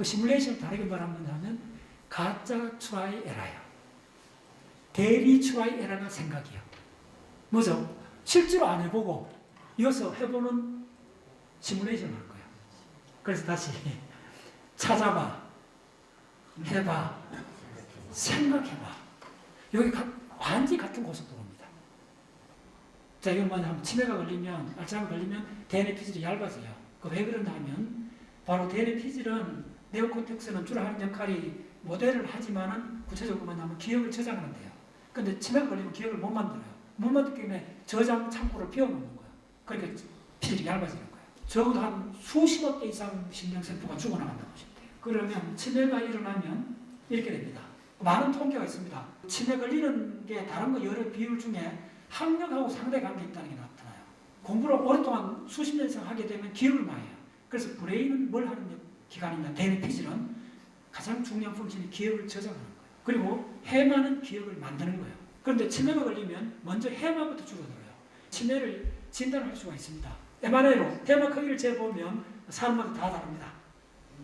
그 시뮬레이션을 다르게 말하면 가짜 트라이 에라야. 대리 트라이 에라가 생각이요. 뭐죠? 실제로 안 해보고 이어서 해보는 시뮬레이션을 할 거예요. 그래서 다시 찾아봐, 해봐, 생각해봐. 여기 가, 완전히 같은 고속도로입니다. 자, 이건 뭐냐면 치매가 걸리면, 알츠하이머 걸리면 대뇌 피질이 얇아져요. 그 왜 그런가 하면 바로 대뇌 피질은 네오코텍스는 주로 하는 역할이 모델을 하지만은 구체적으로 뭐냐면 기억을 저장하는데요. 근데 치매가 걸리면 기억을 못 만들어요. 못 만들기 때문에 저장 창고를 비워놓는 거예요. 그러니까 피질이 얇아지는 거예요. 적어도 한 수십억 개 이상 신경세포가 죽어나간다고 보시면 돼요. 그러면 치매가 일어나면 이렇게 됩니다. 많은 통계가 있습니다. 치매 걸리는 게 다른 거 여러 비율 중에 학력하고 상대 관계 있다는 게 나타나요. 공부를 오랫동안 수십 년 이상 하게 되면 기억을 많이 해요. 그래서 브레인은 뭘 하는 기관이냐, 대뇌 피질은 가장 중요한 펑션이 기억을 저장하는 거예요. 그리고 해마는 기억을 만드는 거예요. 그런데 치매가 걸리면 먼저 해마부터 줄어들어요. 치매를 진단할 수가 있습니다. MRI로 해마 크기를 재보면 사람마다 다 다릅니다.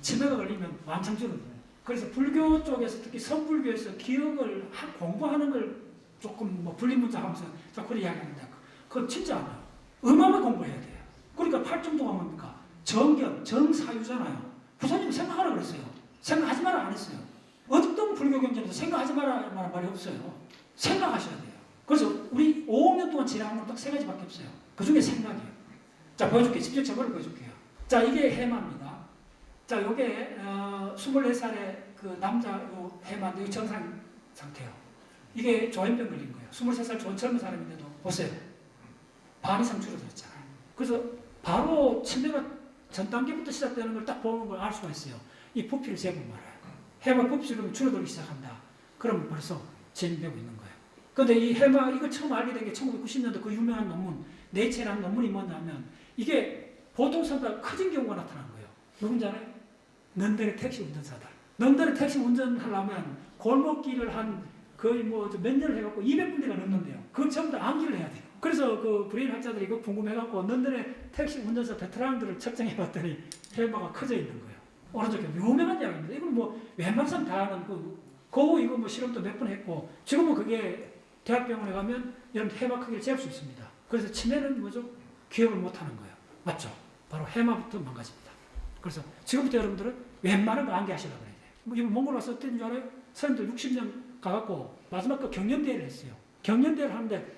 치매가 걸리면 완전 줄어들어요. 그래서 불교 쪽에서 특히 선불교에서 기억을 하- 공부하는 걸 조금 뭐 분리문자 하면서 자꾸 이야기합니다. 그건 진짜 아니에요. 음악을 공부해야 돼요. 그러니까 팔정도가 뭡니까? 정견, 정사유잖아요. 부처님 생각하라 그랬어요. 생각하지 마라 안 했어요. 어떤 불교 경전에서 생각하지 마라 라는 말이 없어요. 생각하셔야 돼요. 그래서 우리 5년 동안 지나간 건 딱 세 가지밖에 없어요. 그 중에 생각이에요. 자, 보여줄게요. 직접 저거를 보여줄게요. 자, 이게 해마입니다. 자, 요게, 어, 24살의 그 남자 요 해마인데, 이 정상 상태요. 이게 조현병 걸린 거예요. 23살 좋은 젊은 사람인데도, 보세요. 반 이상 줄어들었잖아요. 그래서 바로 치매가 전 단계부터 시작되는 걸 딱 보는 걸 알 수가 있어요. 이 부피를 재보면 알아요. 해마 부피를 줄어들기 시작한다. 그럼 벌써 진행되고 있는 거예요. 근데 이 해마, 이걸 처음 알게 된 게 1990년도 그 유명한 논문, 네이처라는 논문이 뭐냐면, 이게 보통 사람보다 커진 경우가 나타난 거예요. 누군지 알아요? 넌더의 택시 운전사들. 넌더의 택시 운전하려면 골목길을 한 거의 뭐 몇 년을 해갖고 200군데가 넘는데요. 그걸 전부 다 암기를 해야 돼요. 그래서 그 브레인 학자들이 이거 궁금해갖고 넌더의 택시 운전사 베테랑들을 측정해봤더니 해마가 커져 있는 거예요. 오른쪽에 유명한 이야기입니다. 이건 뭐 웬만한 사람 다 아는 그, 그 이거 뭐 실험도 몇 번 했고 지금은 그게 대학병원에 가면 이런 해마 크기를 재볼 수 있습니다. 그래서 치매는 뭐죠? 기억을 못하는 거예요. 맞죠? 바로 해마부터 망가집니다. 그래서 지금부터 여러분들은 웬만한 거 암기하시려고 그래야 돼요. 뭐 이번 몽골 와서 어땠는 줄 알아요? 선생님들 60년 가갖고 마지막 그 경연대회를 했어요. 경연대회를 하는데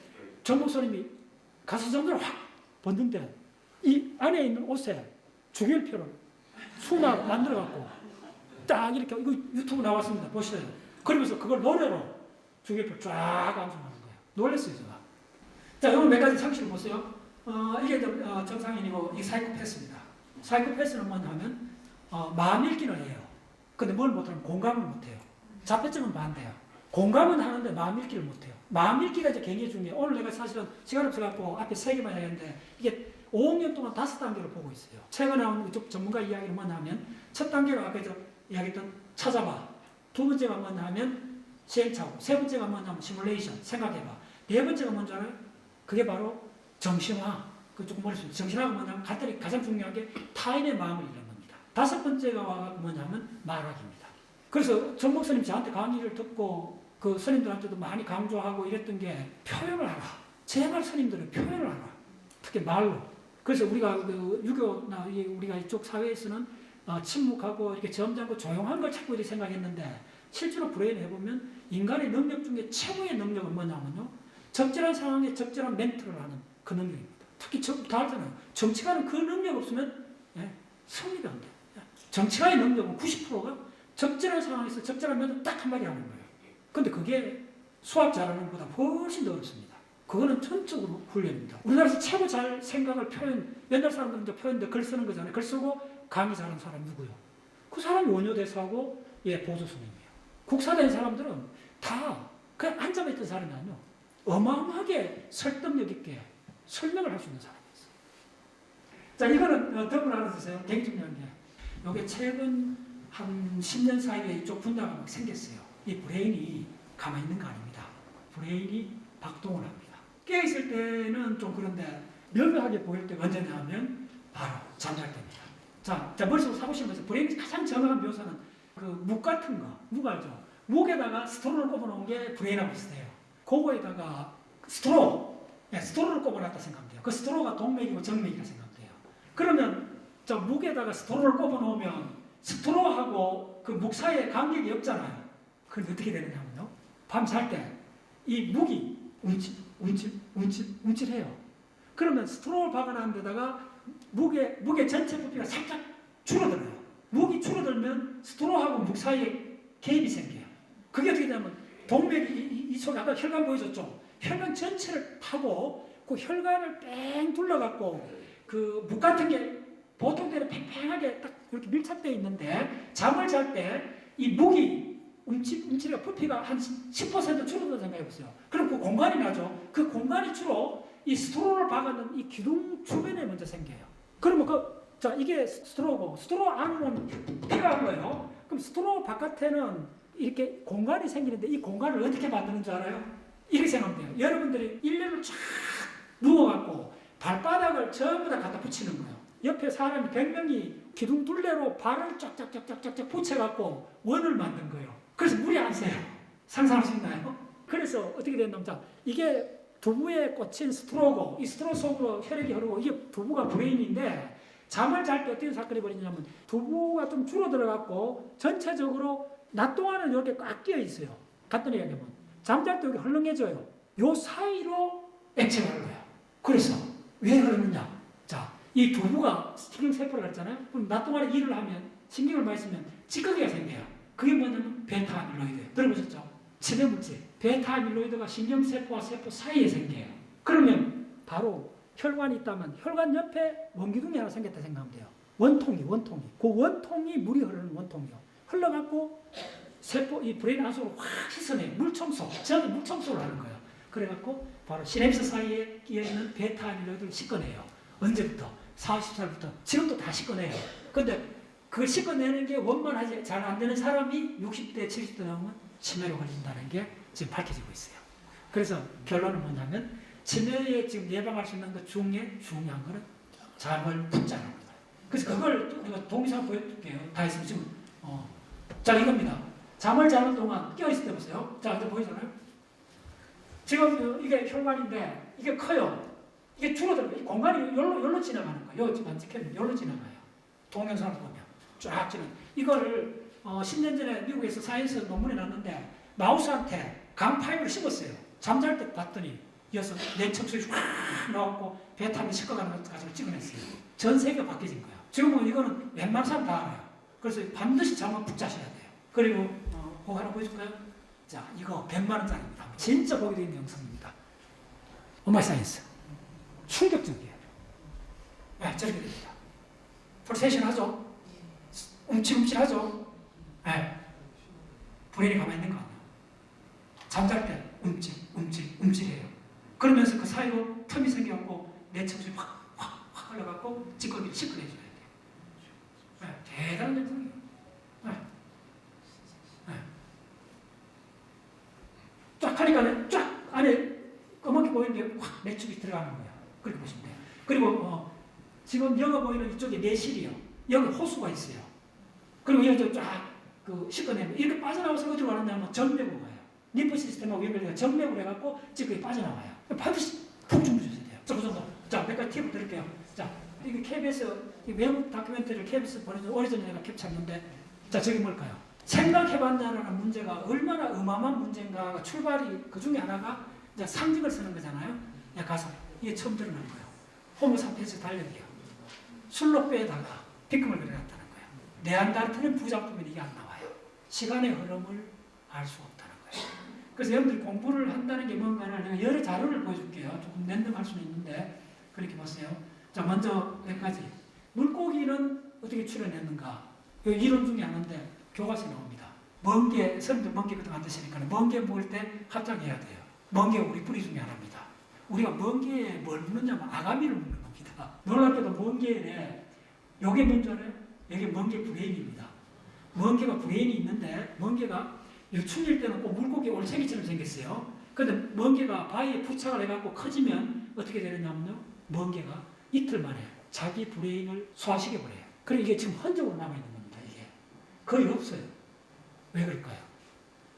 전 목사님이 가서 정도를 확 벗는데 이 안에 있는 옷에 주결표를 수나 만들어갖고 딱 이렇게 이거 유튜브 나왔습니다. 보시죠. 그러면서 그걸 노래로 주결표 쫙 암송하는 거예요. 놀랬어요, 제가. 자, 이건 몇 가지 상식을 보세요. 어, 이게 어, 정상인이고 이게 사이코패스입니다. 사이코패스는 뭐냐 하면 어, 마음 읽기는 해요. 근데 뭘 못하면 공감을 못해요. 자폐증은 반대요. 공감은 하는데 마음 읽기를 못해요. 마음 읽기가 이제 굉장히 중요해요. 오늘 내가 사실은 시간 없어갖고 앞에 세 개만 해야하는데 이게 5학년 동안 다섯 단계를 보고 있어요. 최근에 나온 전문가 이야기는 뭐냐면 첫 단계가 아까 저 이야기했던 찾아봐. 두 번째가 뭐냐면 시행착오. 세 번째가 뭐냐면 시뮬레이션. 생각해봐. 네 번째가 뭔지 알아요? 그게 바로 정신화. 그 조금 머릿속에 정신화가 뭐냐면 간단히 가장 중요한 게 타인의 마음을 읽는 겁니다. 다섯 번째가 뭐냐면 말하기입니다. 그래서 전 목사님 저한테 강의를 듣고 그 스님들한테도 많이 강조하고 이랬던 게 표현을 하라. 제발 스님들은 표현을 하라. 특히 말로. 그래서 우리가 그 유교나 이 우리가 이쪽 사회에서는 어, 침묵하고 이렇게 점잖고 조용한 걸 찾고 이렇게 생각했는데 실제로 브레인 해보면 인간의 능력 중에 최고의 능력은 뭐냐면요. 적절한 상황에 적절한 멘트를 하는 그 능력입니다. 특히 저, 다 알잖아요. 정치가는 그 능력 없으면 예, 승리가 안 돼요. 정치가의 능력은 90%가 적절한 상황에서 적절한 멘트 딱 한마디 하는 거예요. 근데 그게 수학 잘하는 것보다 훨씬 더 어렵습니다. 그거는 전적으로 훈련입니다. 우리나라에서 최고 잘 생각을 표현, 옛날 사람들은 표현대 글 쓰는 거잖아요. 글 쓰고 강의 잘하는 사람 누구요? 그 사람이 원효대사하고 예, 보조스님이에요. 국사된 사람들은 다 그냥 앉아만 있던 사람이 아니요. 어마어마하게 설득력 있게 설명을 할 수 있는 사람이었어요. 자, 이거는 어, 덕분 하나 주세요. 굉장히 중요한 게. 이게 최근 한 10년 사이에 이쪽 분야가 막 생겼어요. 이 브레인이 가만히 있는 거 아닙니다. 브레인이 박동을 합니다. 깨어있을 때는 좀 그런데 명료하게 보일 때가 언제냐 하면 바로 잠잘 때입니다. 자, 자 머릿속으로 사보시는 거죠. 브레인이 가장 정확한 묘사는 그 묵 같은 거, 묵 알죠? 묵에다가 스트로를 꼽아놓은 게 브레인하고 비슷해요. 그거에다가 스트로, 네, 스트로를 꼽아놨다 생각하면 돼요. 그 스트로가 동맥이고 정맥이라 생각하면 돼요. 그러면 저 묵에다가 스트로를 꼽아놓으면 스트로하고 그 묵 사이에 간격이 없잖아요. 그럼 어떻게 되느냐면요. 밤 잘 때이 묵이 움찔, 움찔, 움찔, 움찔해요. 그러면 스트로를 박아놓은 데다가 묵의, 묵의 전체 부피가 살짝 줄어들어요. 묵이 줄어들면 스트로하고 묵 사이에 갭이 생겨요. 그게 어떻게 되냐면 동맥이 이, 이, 이 속에 아까 혈관 보여줬죠? 혈관 전체를 타고 그 혈관을 뺑 둘러갖고 그묵 같은 게 보통 때는 팽팽하게 딱 이렇게 밀착되어 있는데 잠을 잘 때이 묵이 움찔, 움찔이가 부피가 한 10% 줄어든다 생각해보세요. 그럼 그 공간이 나죠. 그 공간이 주로 이 스트로를 박아는 이 기둥 주변에 먼저 생겨요. 그러면 그, 자, 이게 스트로고, 스트로 안으로는 피가 한 거예요. 그럼 스트로 바깥에는 이렇게 공간이 생기는데 이 공간을 어떻게 만드는 줄 알아요? 이렇게 생각하면 돼요. 여러분들이 일렬로 쫙 누워갖고 발바닥을 전부 다 갖다 붙이는 거예요. 옆에 사람이 100명이 기둥 둘레로 발을 쫙쫙쫙쫙쫙 붙여갖고 원을 만든 거예요. 그래서 새요. 상상할 수 있나요? 그래서 어떻게 됐냐면, 자, 이게 두부에 꽂힌 스트로고, 이 스트로 속으로 혈액이 흐르고, 이게 두부가 브레인인데, 잠을 잘 때 어떤 사건이 벌어지냐면, 두부가 좀 줄어들어갖고, 전체적으로 낮 동안은 이렇게 꽉 끼어 있어요. 갔더니 얘기하면, 잠잘 때 여기 헐렁해져요. 요 사이로 액체가 흘러요. 그래서, 왜 흐르느냐? 자, 이 두부가 신경세포를 했잖아요. 그럼 낮 동안에 일을 하면, 신경을 많이 쓰면 찌꺼기가 생겨요. 그게 뭐냐면 베타 아밀로이드예요. 들어보셨죠? 치매물질. 베타 아밀로이드가 신경세포와 세포 사이에 생겨요. 그러면 바로 혈관이 있다면 혈관 옆에 원기둥이 하나 생겼다 생각하면 돼요. 원통이, 원통이. 그 원통이 물이 흐르는 원통이요. 흘러갖고 세포, 이 브레인 안쪽으로 확 씻어내요. 물청소. 저는 물청소를 하는 거예요. 그래갖고 바로 시냅스 사이에 끼어있는 베타 아밀로이드를 씻어내요. 언제부터? 40살부터. 지금도 다 씻어내요. 근데 그걸 씻어내는 게 원만하지 잘 안 되는 사람이 60대, 70대 넘으면 치매로 걸린다는 게 지금 밝혀지고 있어요. 그래서 결론은 뭐냐면 치매에 지금 예방할 수 있는 것 중에 중요한 거는 잠을 푹 자는 거예요. 그래서 그걸 또 내가 동영상 보여줄게요. 다 있으면 지금 어. 자 이겁니다. 잠을 자는 동안 깨어 있을 때 보세요. 자 이제 보이잖아요. 지금 이게 혈관인데 이게 커요. 이게 줄어들어요. 이 공간이 열로 열로 지나가는 거예요. 지금 찍혔는데 열로 지나가요. 동영상을 보면 쫙 지나. 이거를 어, 10년 전에 미국에서 사이언스 논문에 났는데 마우스한테 강파이브를 씹었어요. 잠잘 때 봤더니 이어서 내척수에 쫙 나왔고 베타민 씻어가는 것 가지고 찍어냈어요. 전 세계가 바뀌어진 거예요. 지금은 이거는 웬만한 사람 다 알아요. 그래서 반드시 잠을 푹 자셔야 돼요. 그리고 어, 그거 하나 보여줄까요? 자, 이거 100만 원짜리입니다. 진짜 보게 되는 영상입니다. 엄마 사이언스. 충격적이에요. 네, 저렇게 됩니다. 프로세션 하죠? 움찔움찔하죠? 네. 브레인이 가만히 있는 거 아니에요. 잠잘 때 움찔, 움찔, 움찔해요. 그러면서 그 사이로 틈이 생겨갖고 내청수이 확, 확, 확 흘러갖고 찌꺼기를 씻어내줘야 돼요. 네, 대단한 영상이에요. 네. 네. 쫙 하니까 쫙 안에 검게 보이는 게확 내축이 들어가는 거예요. 그렇게 보시면 돼요. 그리고 어, 지금 여기 보이는 이쪽에 내실이요. 여기 호수가 있어요. 그리고 여기 쫙그 씻어내면 이렇게 빠져나와서 어디로 가느냐면 정맥으로 가요. 리프 시스템하고 연결돼서 정맥으로 해갖고 찌꺼기 빠져나와요. 반드시 푹 주무셔야 돼요. 자, 그 정도. 자, 몇 가지 팁을 드릴게요. 자, 이게 KBS, 이 외국 다큐멘터리를 KBS 보내준 오래전에 내가 캡처했는데, 자, 저게 뭘까요? 생각해봤냐라는 문제가 얼마나 어마어마한 문제인가 출발이 그 중에 하나가 이제 상징을 쓰는 거잖아요. 야, 가서 이게 처음 드러난 거예요. 호모 사피엔스 달력이요. 술록배에다가 빗금을 그려놨다는 거예요. 네안데르탈은 부작품이 이게 안 나와요. 시간의 흐름을 알 수 없다는 거예요. 그래서 여러분들이 공부를 한다는 게 뭔가를 내가 여러 자료를 보여줄게요. 조금 랜덤할 수는 있는데 그렇게 보세요. 자 먼저 몇 가지. 물고기는 어떻게 출현했는가? 이 이론 중에 하나인데 교과서에 나옵니다. 멍게, 선생님들 멍게 그거 만드시니까 멍게 먹을 때 합작해야 돼요. 멍게가 우리 뿌리 중에 하나입니다. 우리가 멍게에 뭘 먹느냐면 아가미를 먹는 겁니다. 놀랍게도 멍게에 요게 문제는 여기 멍게 브레인입니다. 멍게가 브레인이 있는데 멍게가 유충일 때는 꼭 물고기 올챙이처럼 생겼어요. 근데 멍게가 바위에 부착을 해갖고 커지면 어떻게 되느냐면요. 멍게가 이틀 만에 자기 브레인을 소화시켜버려요. 그래 이게 지금 흔적으로 남아있는 겁니다. 이게 거의 없어요. 왜 그럴까요?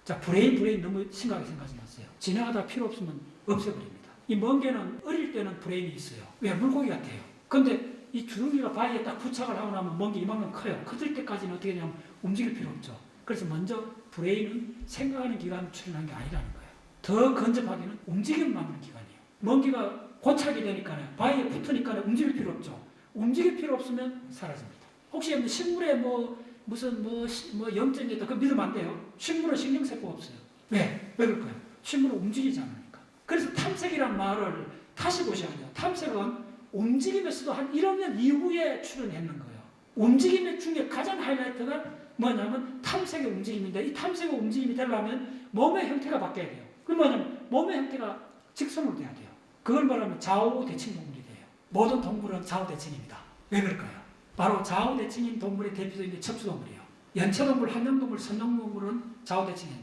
자 브레인 브레인 너무 심각하게 생각하지 마세요. 지나가다 필요 없으면 없애버립니다. 이 멍게는 어릴 때는 브레인이 있어요. 왜 물고기 같아요. 근데 이 주둥이가 바위에 딱 부착을 하고 나면 멍게 이만큼 커요. 커질 때까지는 어떻게 되냐면 움직일 필요 없죠. 그래서 먼저 브레인은 생각하는 기관을 출현한 게 아니라는 거예요. 더 근접하게는 움직임 만드는 기관이에요. 먼기가 고착이 되니까 바위에 붙으니까 움직일 필요 없죠. 움직일 필요 없으면 사라집니다. 혹시 뭐 식물에 뭐 무슨 뭐, 시- 뭐 염증이 있다 그 믿으면 안 돼요. 식물은 신경세포가 없어요. 왜? 왜 그럴까요? 식물은 움직이지 않으니까. 그래서 탐색이란 말을 다시 보셔야 돼요. 탐색은 움직임에서도 한 1억 년 이후에 출현했는 거예요. 움직임 중에 가장 하이라이트가 뭐냐면 탐색의 움직임인데 이 탐색의 움직임이 되려면 몸의 형태가 바뀌어야 돼요. 그 뭐냐면 몸의 형태가 직선으로 돼야 돼요. 그걸 말하면 좌우 대칭 동물이 돼요. 모든 동물은 좌우 대칭입니다. 왜 그럴까요? 바로 좌우 대칭인 동물의 대표적인 게 척추동물이에요. 연체동물, 한명동물, 선동동물은 좌우 대칭이에요.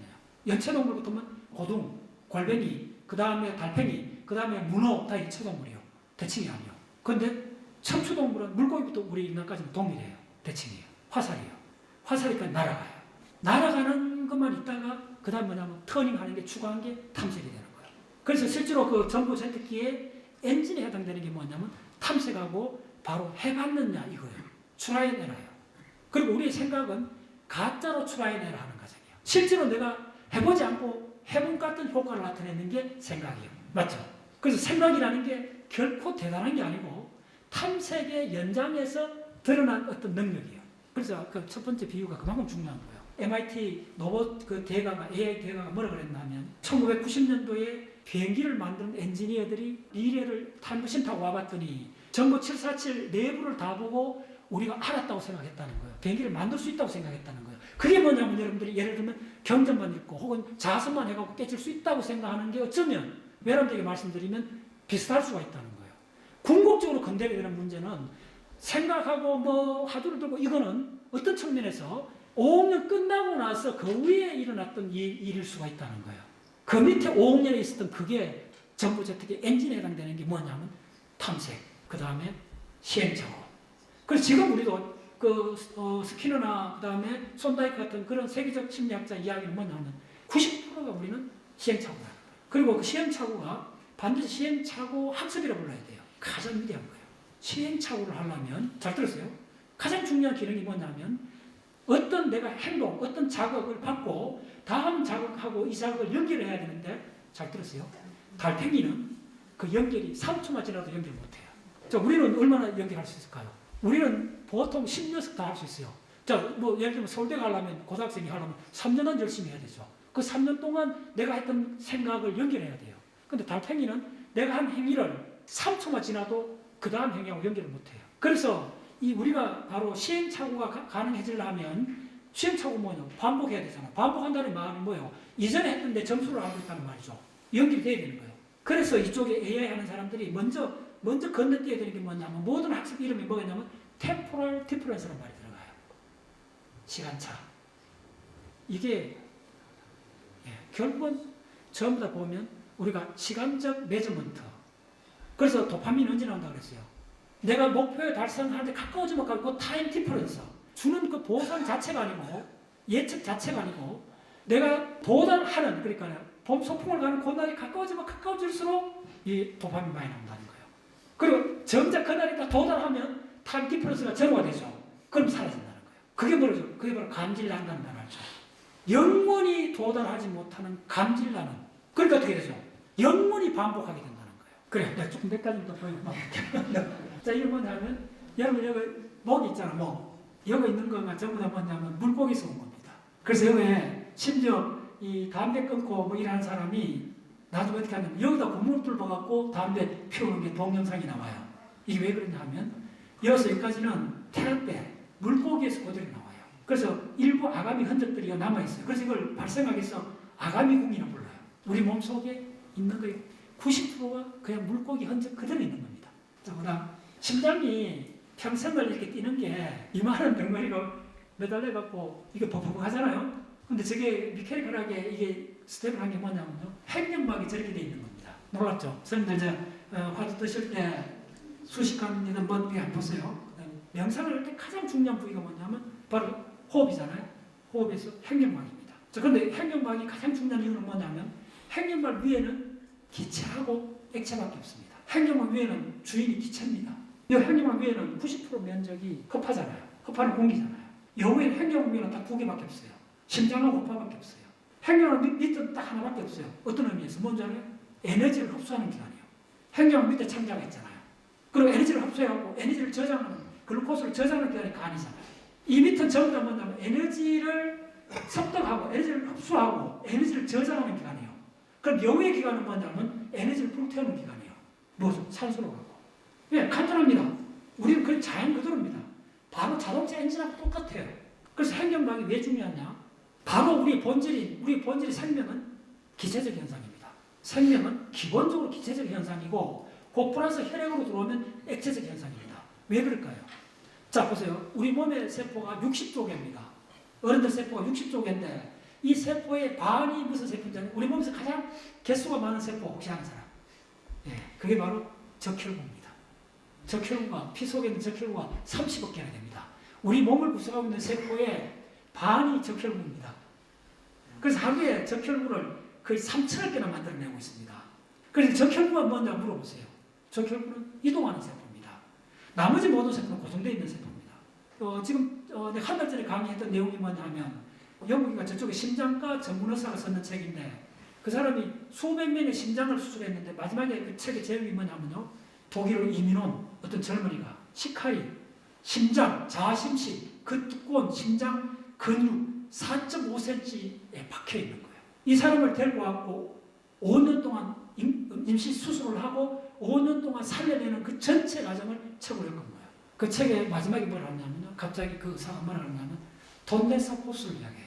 연체동물부터 보면 고둥, 골뱅이, 그 다음에 달팽이, 그 다음에 문어 다 일체동물이에요. 대칭이 아니에요. 근데 척추동물은 물고기부터 우리 인간까지는 동일해요. 대칭이에요. 화살이에요. 화살이니까 날아가요. 날아가는 것만 있다가 그 다음 뭐냐면 터닝하는 게 추가한 게 탐색이 되는 거예요. 그래서 실제로 그 정보 제트기의 엔진에 해당되는 게 뭐냐면 탐색하고 바로 해봤느냐 이거예요. 추라이내라요. 그리고 우리의 생각은 가짜로 추라이내라 하는 과정이에요. 실제로 내가 해보지 않고 해본 같은 효과를 나타내는 게 생각이에요. 맞죠? 그래서 생각이라는 게 결코 대단한 게 아니고 탐색의 연장에서 드러난 어떤 능력이에요. 그래서 그 첫 번째 비유가 그만큼 중요한 거예요. MIT 로봇 그 대가가 AI 대가가 뭐라 그랬냐면 1990년도에 비행기를 만든 엔지니어들이 미래를 타임머신 타고 와봤더니 전부 747 내부를 다 보고 우리가 알았다고 생각했다는 거예요. 비행기를 만들 수 있다고 생각했다는 거예요. 그게 뭐냐면 여러분들이 예를 들면 경전만 읽고 혹은 자선만 해갖고 깨칠 수 있다고 생각하는 게 어쩌면 여러분들에게 말씀드리면 비슷할 수가 있다는 거예요. 궁극적으로 건드려야 되는 문제는 생각하고 뭐 화두를 들고 이거는 어떤 측면에서 5억 년 끝나고 나서 그 위에 일어났던 일, 일일 수가 있다는 거예요. 그 밑에 5억 년에 있었던 그게 정부 재택의 엔진에 해당되는 게 뭐냐면 탐색, 그 다음에 시행착오. 그래서 지금 우리도 그 어, 스키너나 그 다음에 손다이크 같은 그런 세계적 심리학자 이야기는 뭐냐면 90%가 우리는 시행착오다. 그리고 그 시행착오가 반드시 시행착오 학습이라 불러야 돼요. 가장 위대한 거예요. 시행착오를 하려면 잘 들었어요? 가장 중요한 기능이 뭐냐면 어떤 내가 행동, 어떤 자극을 받고 다음 자극하고 이 자극을 연결해야 되는데 잘 들었어요? 달팽이는 그 연결이 3초만 지나도 연결 못해요. 자, 우리는 얼마나 연결할 수 있을까요? 우리는 보통 10년씩 다할 수 있어요. 자, 뭐 예를 들면 서울대 가려면 고등학생이 하려면 3년은 열심히 해야 되죠. 그 3년 동안 내가 했던 생각을 연결해야 돼요. 근데 달팽이는 내가 한 행위를 3초만 지나도 그 다음 행위하고 연결을 못해요. 그래서 이 우리가 바로 시행착오가 가- 가능해지려면 시행착오 뭐냐 반복해야 되잖아. 반복한다는 마음이 뭐예요? 이전에 했던 내 점수를 알고 있다는 말이죠. 연결돼야 되는 거예요. 그래서 이쪽에 AI 하는 사람들이 먼저 먼저 건너뛰어야 되는 게 뭐냐면 모든 학습 이름이 뭐냐면 temporal difference라는 말이 들어가요. 시간차. 이게 예, 결국은 전부 다 보면 우리가 시간적 매저먼트. 그래서 도파민 언제 나온다 그랬어요. 내가 목표에 달성하는데 가까워지면 가까워 타임 디퍼런스. 주는 그 보상 자체가 아니고 예측 자체가 아니고 내가 도달하는 그러니까 봄 소풍을 가는 그날이 가까워지면 가까워질수록 이 도파민 많이 나온다는 거예요. 그리고 정작 그날이 다 도달하면 타임 디퍼런스가 제로가 되죠. 그럼 사라진다는 거예요. 그게 뭐죠? 그게 바로 감질난다는 단어죠. 영원히 도달하지 못하는 감질나는. 그러니까 어떻게 되죠? 영원히 반복하게 거예요. 그래, 내가 조금 더 보여볼게. 자, 이거 뭐냐면, 여러분, 여기 목 있잖아, 목. 여기 있는 것만 전부 다 뭐냐면 물고기에서 온 겁니다. 그래서 여기에 심지어 이 담배 끊고 뭐 일하는 사람이 나중에 어떻게 하냐면 여기다 고무를 뚫어갖고 담배 피우는 게 동영상이 나와요. 이게 왜 그러냐 하면 여기서 여기까지는 테라페, 물고기에서 그대로 나와요. 그래서 일부 아가미 흔적들이 남아있어요. 그래서 이걸 발생하기 위해서 아가미궁이라 불러요. 우리 몸속에 있는 거의 90%가 그냥 물고기 흔적 그대로 있는 겁니다. 자, 그 다음 심장이 평생을 이렇게 뛰는 게 이만한 덩어리로 매달려갖고 이게 버벅 하잖아요. 근데 저게 미케니컬하게 이게 스텝을 한 게 뭐냐면요. 핵연막이 저렇게 돼 있는 겁니다. 놀랍죠? 선생님들 이제 어, 화두 드실 때 수식하는 먼 뒤에 한번 보세요. 명상을 할 때 가장 중요한 부위가 뭐냐면 바로 호흡이잖아요. 호흡에서 행경막입니다. 자, 그런데 행경막이 가장 중요한 이유는 뭐냐면 행경막 위에는 기체하고 액체밖에 없습니다. 행경막 위에는 주인이 기체입니다. 이 행경막 위에는 90% 면적이 허파잖아요. 허파는 공기잖아요. 여기에는 행경막 위에는 딱두 개밖에 없어요. 심장하고 허파밖에 없어요. 행경막 밑- 밑은 딱 하나밖에 없어요. 어떤 의미에서? 뭔지 알아요? 에너지를 흡수하는 기관이에요. 행경막 밑에 창자가 있잖아요. 그리고 에너지를 흡수하고 에너지를 저장하는 글루코스를 저장하는 기관이 간이잖아요. 이 밑은 전부 다 뭐냐면 에너지를 섭득하고 에너지를 흡수하고 에너지를 저장하는 기관이에요. 그럼 여기의 기관은 뭐냐면 에너지를 불태우는 기관이에요. 무엇을? 산소로 갖고. 예, 간단합니다. 우리는 그 자연 그대로입니다. 바로 자동차 엔진하고 똑같아요. 그래서 행경방이 왜 중요하냐? 바로 우리 본질이 우리 본질의 생명은 기체적 현상입니다. 생명은 기본적으로 기체적 현상이고 그 플러스 혈액으로 들어오면 액체적 현상입니다. 왜 그럴까요? 자 보세요. 우리 몸의 세포가 60조 개입니다. 어른들 세포가 60조 개인데 이 세포의 반이 무슨 세포인지? 우리 몸에서 가장 개수가 많은 세포 혹시 아는 사람? 예, 그게 바로 적혈구입니다. 적혈구가 피 속에 있는 적혈구가 30억 개나 됩니다. 우리 몸을 구성하고 있는 세포의 반이 적혈구입니다. 그래서 하루에 적혈구를 거의 3천억 개나 만들어내고 있습니다. 그래서 적혈구가 뭐냐 물어보세요. 적혈구는 이동하는 세포입니다. 나머지 모든 세포는 고정되어 있는 세포입니다. 어, 지금 어, 한 달 전에 강의했던 내용이 뭐냐면 영국이가 저쪽에 심장과 전문 의사가 썼는 책인데 그 사람이 수백 명의 심장을 수술했는데 마지막에 그 책의 제목이 뭐냐면요. 독일의 이민원 어떤 젊은이가 시카리 심장 자심실 그 두꺼운 심장 근육 4.5cm에 박혀 있는 거예요. 이 사람을 데리고 왔고 5년 동안 임, 임시 수술을 하고 5년 동안 살려내는 그 전체 과정을 책으로 엮은 거예요. 그 책의 마지막에 뭘 하냐면요. 갑자기 그 의사가 뭘 하냐면 돈네서 호수를 이야기해요.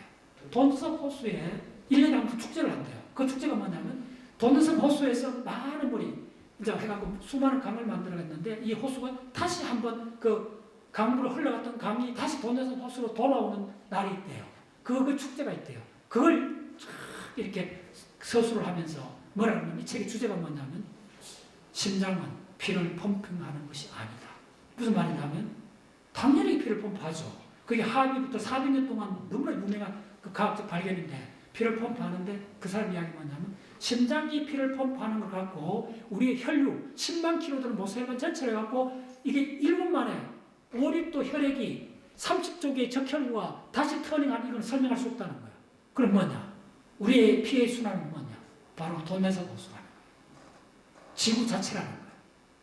돈네서 호수에 1년에 한 번 축제를 한대요. 그 축제가 뭐냐면 돈네서 호수에서 많은 물이 이제 해갖고 수많은 강을 만들어냈는데 이 호수가 다시 한번 그 강물을 흘러갔던 강이 다시 돈네서 호수로 돌아오는 날이 있대요. 그, 그 축제가 있대요. 그걸 쫙 이렇게 서술을 하면서 뭐라 그러면 이 책의 주제가 뭐냐면 심장은 피를 펌핑하는 것이 아니다. 무슨 말이냐면 당연히 피를 펌프하죠. 그게 하비부터 400년 동안 너무나 유명한 그 과학적 발견인데 피를 펌프하는데 그 사람 이야기 뭐냐면 심장이 피를 펌프하는 걸 갖고 우리의 혈류 10만 킬로들 모세혈관 전체를 갖고 이게 1분 만에 5리터 혈액이 30조 개의 적혈구가 다시 터닝하는 이건 설명할 수 없다는 거예요. 그럼 뭐냐? 우리의 피의 순환은 뭐냐? 바로 돈에서 보수라는 거예요. 지구 자체라는 거예요.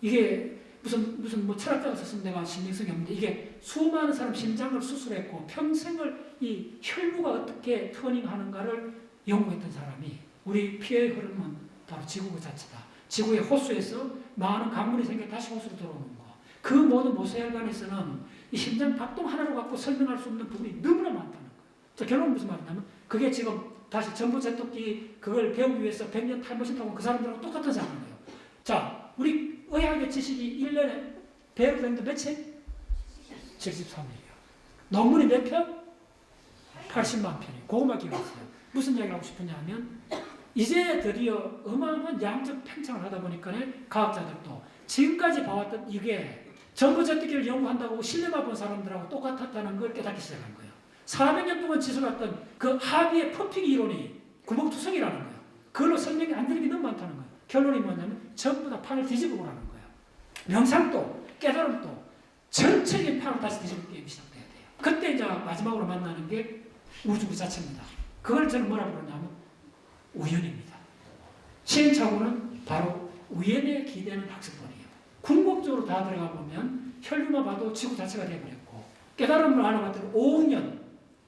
이게 무슨 무슨 뭐 철학자가 썼으면 내가 신빙성이 없는데 이게 수많은 사람 심장을 수술했고 평생을 이 혈류가 어떻게 터닝하는가를 연구했던 사람이 우리 피의 흐름은 바로 지구 그 자체다. 지구의 호수에서 많은 강물이 생겨 다시 호수로 들어오는 거. 그 모든 모세혈관에서는 이 심장 박동 하나로 갖고 설명할 수 없는 부분이 너무나 많다는 거예요. 자, 결론은 무슨 말이냐면 그게 지금 다시 전부 제토끼 그걸 배우기 위해서 100년 탈모신 타고 그 사람들하고 똑같은 상황이에요. 자, 우리 의학의 지식이 1년에 배우게 되는데 몇책? 73일이요. 논문이 몇 편? 80만 편이. 그거만 기억하세요. 무슨 이야기 하고 싶으냐 하면 이제 드디어 어마어마한 양적 팽창을 하다 보니까 과학자들도 지금까지 봐왔던 이게 전부 제트기를 연구한다고 신뢰가 본 사람들하고 똑같았다는 걸 깨닫기 시작한 거예요. 400년 동안 지속했던 그 합의의 펌핑 이론이 구멍투성이라는 거예요. 그걸로 설명이 안 되는 게 너무 많다는 거예요. 결론이 뭐냐면 전부 다 판을 뒤집어 보라는 거예요. 명상도 깨달음도 전체적인 판을 다시 게임이 시작돼야 돼요. 그때 이제 마지막으로 만나는 게 우주 그 자체입니다. 그걸 저는 뭐라 그러냐면 우연입니다. 시행착오는 바로 우연에 기대는 학습본이에요. 궁극적으로 다 들어가 보면 혈류만 봐도 지구 자체가 되어버렸고 깨달음을 알아봤더니 5억 년,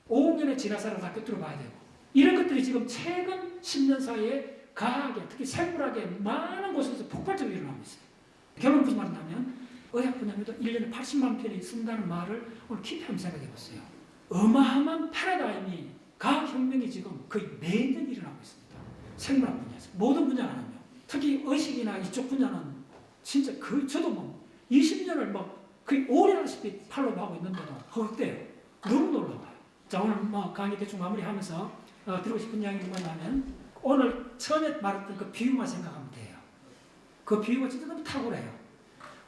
5억 년의 진화사를 다 꿰뚫어 봐야 되고 이런 것들이 지금 최근 10년 사이에 과학에 특히 생물학에 많은 곳에서 폭발적으로 일어나고 있어요. 결론 무슨 말이냐면 의학 분야에도 1년에 80만 편이 쓴다는 말을 오늘 깊이 한번 생각해 봤어요. 어마어마한 패러다임이 과학혁명이 지금 거의 매년 일어나고 있습니다. 생물학 분야에서. 모든 분야가 아니요. 특히 의식이나 이쪽 분야는 진짜 그, 저도 뭐 20년을 막 거의 오래 하다시피 팔로우 하고 있는데도 허걱대요. 너무 놀라워요. 자, 오늘 뭐 강의 대충 마무리 하면서 어, 드리고 싶은 이야기는 뭐냐면 오늘 처음에 말했던 그 비유만 생각하면 돼요. 그 비유가 진짜 너무 탁월해요.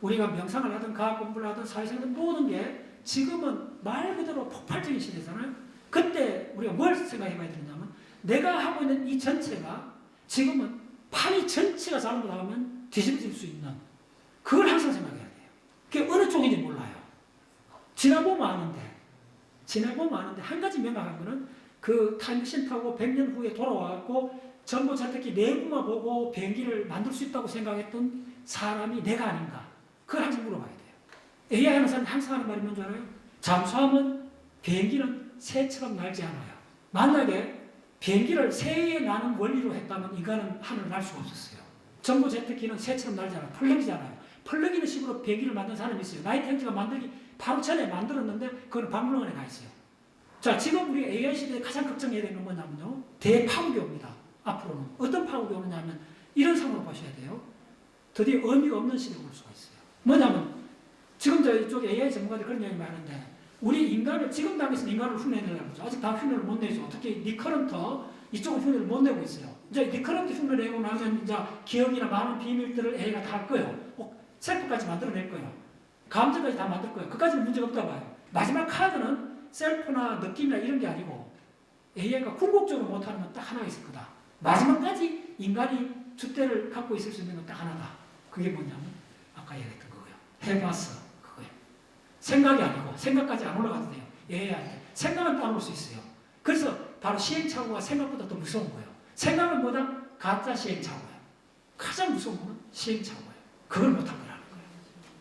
우리가 명상을 하든 과학 공부를 하든 사회생활 모든 게 지금은 말 그대로 폭발적인 시대잖아요. 그때 우리가 뭘 생각해 봐야 되냐면 내가 하고 있는 이 전체가 지금은 판이 전체가 잘못하면 뒤집어질 수 있는 그걸 항상 생각해야 돼요. 그게 어느 쪽인지 몰라요. 지나보면 아는데 지나보면 아는데 한 가지 명확한 거는 그 타임머신 타고 100년 후에 돌아와갖고 정보 채택기 내부만 보고 비행기를 만들 수 있다고 생각했던 사람이 내가 아닌가 그걸 항상 물어봐야 돼요. AI 하는 사람이 항상 하는 말이 뭔지 알아요? 잠수하면 비행기는 새처럼 날지 않아요. 만약에 비행기를 새에 나는 원리로 했다면 인간은 하늘을 날 수가 없었어요. 정보 제트기는 새처럼 날지 않아요. 플러기잖아요. 플러기는 식으로 비행기를 만든 사람이 있어요. 나이트 행지가 만들기 바로 전에 만들었는데 그건 박물관에 가 있어요. 자, 지금 우리 AI 시대에 가장 걱정해야 되는 건 뭐냐면요. 대파국이 옵니다. 앞으로는. 어떤 파국이 오느냐면 이런 상으로 보셔야 돼요. 드디어 의미가 없는 시대가 올 수가 있어요. 뭐냐면 지금 저 이쪽 AI 전문가들 그런 이야기 많은데 우리 인간을 지금 단계에서 인간을 흉내내려고 하죠. 아직 다 흉내를 못 내죠. 특히 니커런터 이쪽은 흉내를 못 내고 있어요. 이제 니커런트 흉내 내고 나면 이제 기억이나 많은 비밀들을 AI가 다 할 거예요. 꼭 셀프까지 만들어낼 거예요. 감정까지 다 만들 거예요. 그까지는 문제가 없다 봐요. 마지막 카드는 셀프나 느낌이나 이런 게 아니고 AI가 궁극적으로 못하는 건 딱 하나가 있을 거다. 마지막까지 인간이 주대를 갖고 있을 수 있는 건 딱 하나다. 그게 뭐냐면 아까 얘기했던 거고요. 해봤어. 생각이 아니고 생각까지 안 올라가도 돼요. AI한테. 생각은 따라올 수 있어요. 그래서 바로 시행착오가 생각보다 더 무서운 거예요. 생각은 뭐다? 가짜 시행착오예요. 가장 무서운 건 시행착오예요. 그걸 못한 거라는 거예요.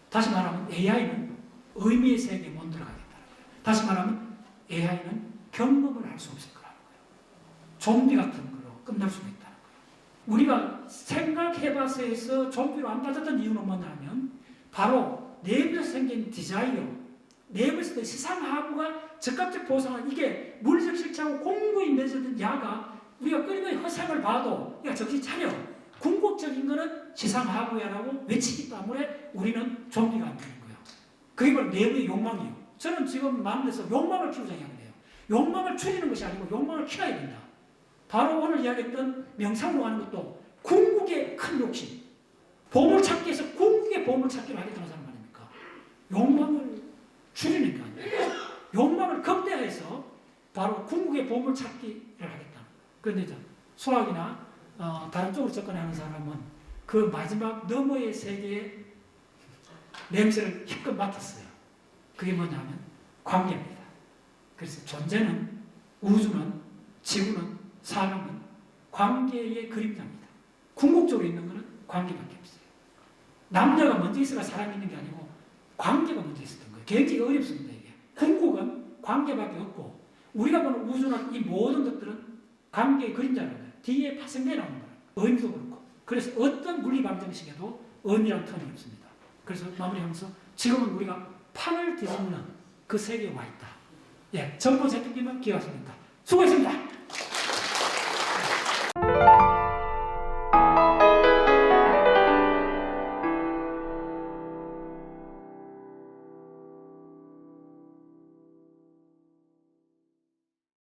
다시 말하면 AI는 의미의 세계에 못 들어가겠다는 거예요. 다시 말하면 AI는 경험을 할 수 없을 거라는 거예요. 좀비 같은 걸로 끝날 수가 있다는 거예요. 우리가 생각해봐서에서 좀비로 안 빠졌던 이유는 뭐냐면 바로 내부에서 생긴 디자이어, 내부에서 든 시상 하부가 적극적 보상은 이게 물리적 실체하고 공구인 맺어든 야가 우리가 끊임없이 허상을 봐도 야 정신 차려. 궁극적인 거는 시상 하부야라고 외치기 때문에 우리는 좀비가 안 되는 거예요. 그게 바로 내부의 욕망이에요. 저는 지금 마음에서 욕망을 키우자 이야기해요. 욕망을 줄이는 것이 아니고 욕망을 키워야 된다. 바로 오늘 이야기했던 명상으로 하는 것도 궁극의 큰 욕심. 보물 찾기에서 궁극의 보물 찾기를 하겠다는 사람 아닙니까? 욕망을 아니에요. 욕망을 극대화해서 바로 궁극의 보물 찾기를 하겠다. 그런데 이제 수학이나 어, 다른 쪽으로 접근하는 사람은 그 마지막 너머의 세계의 냄새를 힘껏 맡았어요. 그게 뭐냐면 관계입니다. 그래서 존재는 우주는 지구는 사람은 관계의 그림자입니다. 궁극적으로 있는 것은 관계밖에 없어요. 남녀가 먼저 있어가 사람이 있는 게 아니고 관계가 먼저 거예요. 굉장히 어렵습니다. 이게 궁극은 관계밖에 없고 우리가 보는 우주는 이 모든 것들은 관계의 그림자라는 거예요. 뒤에 파생돼 나오는 거예요. 의미도 그렇고. 그래서 어떤 물리 방정식에도 의미란 텀이 없습니다. 그래서 마무리하면서 지금은 우리가 판을 뒤집는 그 세계에 와 있다. 예, 정보 재택기만 기억하십니다. 수고했습니다.